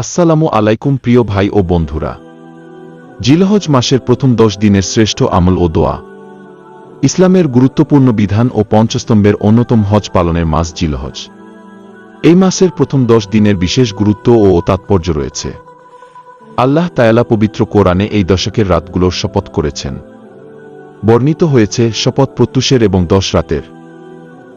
আসসালামু আলাইকুম প্রিয় ভাই ও বন্ধুরা। জিলহজ মাসের প্রথম দশ দিনের শ্রেষ্ঠ আমল ও দোয়া। ইসলামের গুরুত্বপূর্ণ বিধান ও পঞ্চস্তম্ভের অন্যতম হজ পালনের মাস জিলহজ। এই মাসের প্রথম দশ দিনের বিশেষ গুরুত্ব ও তাৎপর্য রয়েছে। আল্লাহ তায়ালা পবিত্র কোরআনে এই দশকের রাতগুলোর শপথ করেছেন। বর্ণিত হয়েছে শপথ প্রত্যুষের এবং দশ রাতের।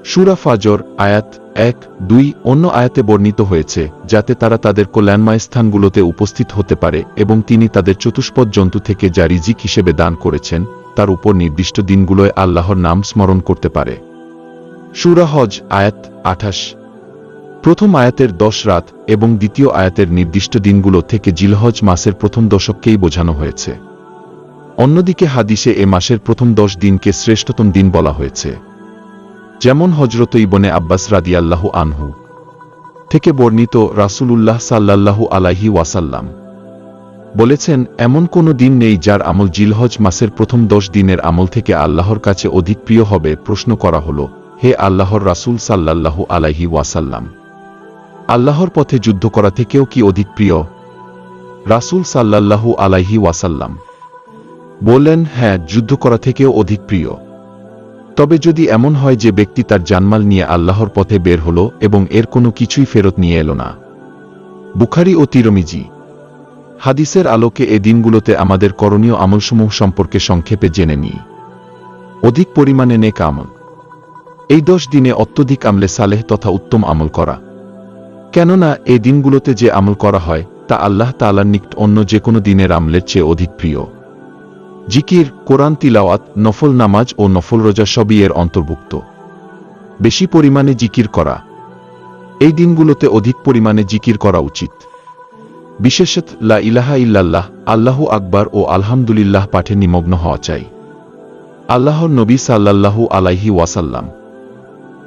সুরা ফাজর, আয়াত এক, দুই অন্য আয়াতে বর্ণিত হয়েছে, যাতে তারা তাদের কল্যাণময় স্থানগুলোতে উপস্থিত হতে পারে এবং তিনি তাদের চতুষ্পদ জন্তু থেকে যা রিজিক হিসেবে দান করেছেন, তার উপর নির্দিষ্ট দিনগুলোয় আল্লাহর নাম স্মরণ করতে পারে। সুরা হজ, আয়াত আঠাশ। প্রথম আয়াতের দশ রাত এবং দ্বিতীয় আয়াতের নির্দিষ্ট দিনগুলো থেকে জিলহজ মাসের প্রথম দশককেই বোঝানো হয়েছে। অন্যদিকে হাদিসে এ মাসের প্রথম দশ দিনকে শ্রেষ্ঠতম দিন বলা হয়েছে। যেমন হজরত ইবনে আব্বাস রাদিয়াল্লাহু আনহু থেকে বর্ণিত রাসূলুল্লাহ সাল্লাল্লাহু আলাইহি ওয়াসাল্লাম বলেছেন, এমন কোনো দিন নেই যার আমল জিলহজ মাসের প্রথম দশ দিনের আমল থেকে আল্লাহর কাছে অধিক প্রিয় হবে প্রশ্ন করা হল, হে আল্লাহর রাসূল সাল্লাল্লাহু আলাইহি ওয়াসাল্লাম, আল্লাহর পথে যুদ্ধ করা থেকেও কি অধিক প্রিয়? রাসূল সাল্লাল্লাহু আলাইহি ওয়াসাল্লাম বললেন হ্যাঁ যুদ্ধ করা থেকেও অধিক প্রিয়। তবে যদি এমন হয় যে ব্যক্তি তার জানমাল নিয়ে আল্লাহর পথে বের হল এবং এর কোনো কিছুই ফেরত নিয়ে এলো না। বুখারি ও তিরমিজি। হাদিসের আলোকে এ দিনগুলোতে আমাদের করণীয় আমলসমূহ সম্পর্কে সংক্ষেপে জেনে নিই। অধিক পরিমাণে নেক আমল। এই দশ দিনে অত্যধিক আমলে সালেহ তথা উত্তম আমল করা। কেননা এই দিনগুলোতে যে আমল করা হয়, তা আল্লাহ তালার নিকট অন্য যে কোনো দিনের আমলের চেয়ে অধিক প্রিয়। জিকির, কোরআন তিলাওয়াত, নফল নামাজ ও নফল রোজা সবই এর অন্তর্ভুক্ত। বেশি পরিমাণে জিকির করা। এই দিনগুলোতে অধিক পরিমাণে জিকির করা উচিত। বিশেষত, লা ইলাহা ইল্লাল্লাহ, আল্লাহু আকবার ও আলহামদুলিল্লাহ পাঠে নিমগ্ন হওয়া চাই। আল্লাহর নবী সাল্লাল্লাহু আলাইহি ওয়াসাল্লাম।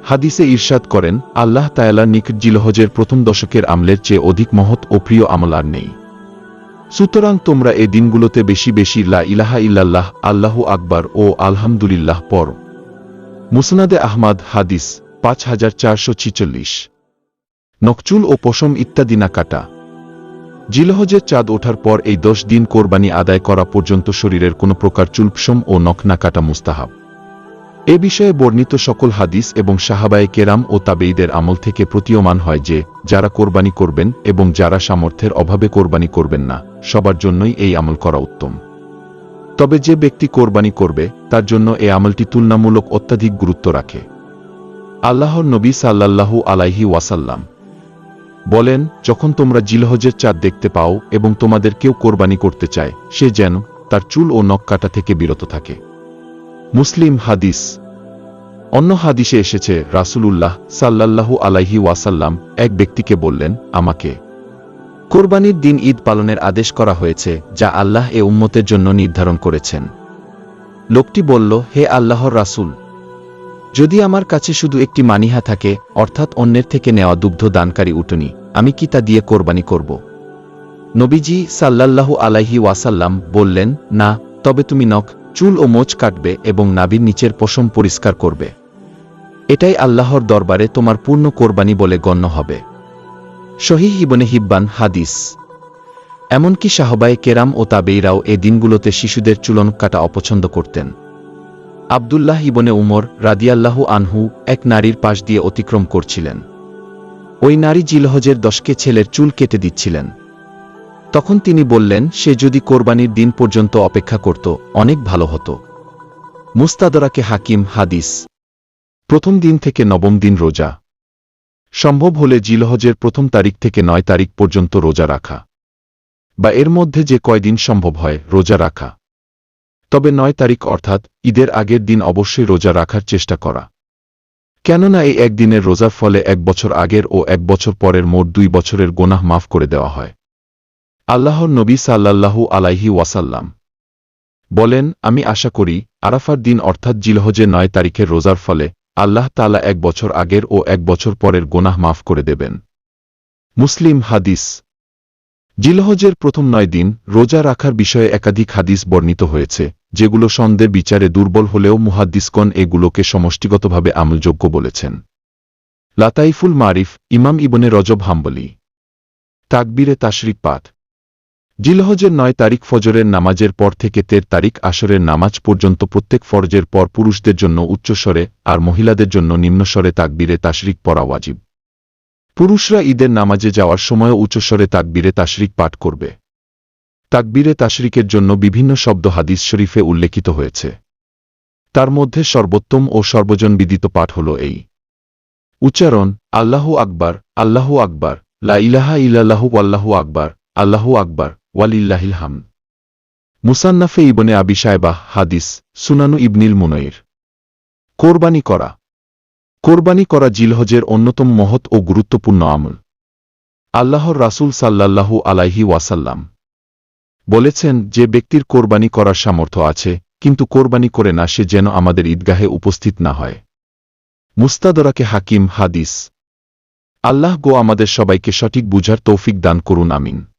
হাদিসে ইরশাদ করেন, আল্লাহ তায়ালা নিক জিলহজের প্রথম দশকের আমলের চেয়ে অধিক মহৎ ও প্রিয় আমল আর নেই। সুতরাং তোমরা এ দিনগুলোতে বেশি বেশি লা ইলাহা ইল্লাল্লাহ, আল্লাহু আকবার ও আলহামদুলিল্লাহ পর মুসনাদে আহমাদ, হাদিস পাঁচ হাজার চারশো ছিচল্লিশ। নকচুল ও পশম ইত্যাদি না কাটা। জিলহজের চাঁদ ওঠার পর এই দশ দিন কোরবানি আদায় করা পর্যন্ত শরীরের কোনো প্রকার চুলপশম ও নখ না কাটা মুস্তাহাব। এ বিষয়ে বর্ণিত সকল হাদিস এবং সাহাবায়ে কেরাম ও তাবেইদের আমল থেকে প্রতীয়মান হয় যে, যারা কোরবানি করবেন এবং যারা সামর্থ্যের অভাবে কোরবানি করবেন না, সবার জন্যই এই আমল করা উত্তম। তবে যে ব্যক্তি কোরবানি করবে, তার জন্য এই আমলটি তুলনামূলক অত্যাধিক গুরুত্ব রাখে। আল্লাহর নবী সাল্লাল্লাহু আলাইহি ওয়াসাল্লাম বলেন, যখন তোমরা জিলহজের চাঁদ দেখতে পাও এবং তোমাদের কেউ কোরবানি করতে চায়, সে যেন তার চুল ও নখ কাটা থেকে বিরত থাকে। মুসলিম হাদিস। অন্য হাদিসে এসেছে, রাসূলুল্লাহ সাল্লাল্লাহু আলাইহি ওয়াসাল্লাম এক ব্যক্তিকে বললেন, আমাকে কোরবানির দিন ঈদ পালনের আদেশ করা হয়েছে, যা আল্লাহ এ উম্মতের জন্য নির্ধারণ করেছেন। লোকটি বলল, হে আল্লাহর রাসূল, যদি আমার কাছে শুধু একটি মানিহা থাকে, অর্থাৎ অন্যের থেকে নেওয়া দুগ্ধ দানকারী উটনি, আমি কি তা দিয়ে কোরবানি করব? নবীজি সাল্লাল্লাহু আলাইহি ওয়াসাল্লাম বললেন, না, তবে তুমি নখ চুল ও মোচ কাটবে এবং নাবির নিচের পশম পরিষ্কার করবে। এটাই আল্লাহর দরবারে তোমার পূর্ণ কোরবানি বলে গণ্য হবে। শহীদ ইবনে হিব্বান হাদিস। এমনকি সাহবায়ে কেরাম ও তাবেইরাও এ দিনগুলোতে শিশুদের চুলন কাটা অপছন্দ করতেন। আবদুল্লাহ ইবনে উমর রাদিয়াল্লাহু আনহু এক নারীর পাশ দিয়ে অতিক্রম করছিলেন। ওই নারী জিলহজের দশকে ছেলের চুল কেটে দিচ্ছিলেন। তখন তিনি বললেন, সে যদি কোরবানির দিন পর্যন্ত অপেক্ষা করত, অনেক ভালো হতো। মুস্তাদরাকে হাকিম হাদিস। প্রথম দিন থেকে নবম দিন রোজা। সম্ভব হলে জিলহজের প্রথম তারিখ থেকে নয় তারিখ পর্যন্ত রোজা রাখা। বা এর মধ্যে যে কয়দিন সম্ভব হয়, রোজা রাখা। তবে নয় তারিখ অর্থাৎ ঈদের আগের দিন অবশ্যই রোজা রাখার চেষ্টা করা। কেননা এই একদিনের রোজার ফলে এক বছর আগের ও এক বছর পরের মোট দুই বছরের গোনাহ মাফ করে দেওয়া হয়। আল্লাহর নবী সাল্লাল্লাহু আলাইহি ওয়াসাল্লাম। বলেন, আমি আশা করি, আরাফার দিন অর্থাৎ জিলহজে নয় তারিখের রোজার ফলে আল্লাহ তালা এক বছর আগের ও এক বছর পরের গোনাহ মাফ করে দেবেন। মুসলিম হাদিস। জিলহজের প্রথম নয় দিন রোজা রাখার বিষয়ে একাধিক হাদিস বর্ণিত হয়েছে, যেগুলো সন্দের বিচারে দুর্বল হলেও মুহাদ্দিসকন এগুলোকে সমষ্টিগতভাবে আমলযোগ্য বলেছেন। লাতাইফুল মারিফ, ইমাম ইবনে রজব হাম্বলি। তাকবিরে তাশরিক পাঠ। জিলহজের নয় তারিখ ফজরের নামাজের পর থেকে তের তারিখ আসরের নামাজ পর্যন্ত প্রত্যেক ফরজের পর পুরুষদের জন্য উচ্চস্বরে আর মহিলাদের জন্য নিম্নস্বরে তাকবীরে তাশরিক পড়া ওয়াজিব। পুরুষরা ঈদের নামাজে যাওয়ার সময় উচ্চস্বরে তাকবীরে তাশরিক পাঠ করবে। তাকবীরে তাশরিকের জন্য বিভিন্ন শব্দ হাদিস শরীফে উল্লেখিত হয়েছে। তার মধ্যে সর্বোত্তম ও সর্বজন বিদিত পাঠ হল এই। উচ্চারণ, আল্লাহু আকবার আল্লাহু আকবার, লা ইলাহা ইল্লাল্লাহু আল্লাহু আকবার আল্লাহু আকবার। ওয়ালিল্লাহিল হাম। মুসান্নাফে ইবনে আবি সাহেবাহ হাদিস, সুনানু ইবনিল মুনইর। কোরবানি করা। কোরবানি করা জিলহজের অন্যতম মহৎ ও গুরুত্বপূর্ণ আমল। আল্লাহর রাসূল সাল্লাল্লাহু আলাইহি ওয়াসাল্লাম বলেছেন, যে ব্যক্তির কোরবানি করার সামর্থ্য আছে, কিন্তু কোরবানি করে না, সে যেন আমাদের ঈদগাহে উপস্থিত না হয়। মুস্তাদরাকে হাকিম, হাদিস। আল্লাহ গো আমাদের সবাইকে সঠিক বুঝার তৌফিক দান করুন, আমিন।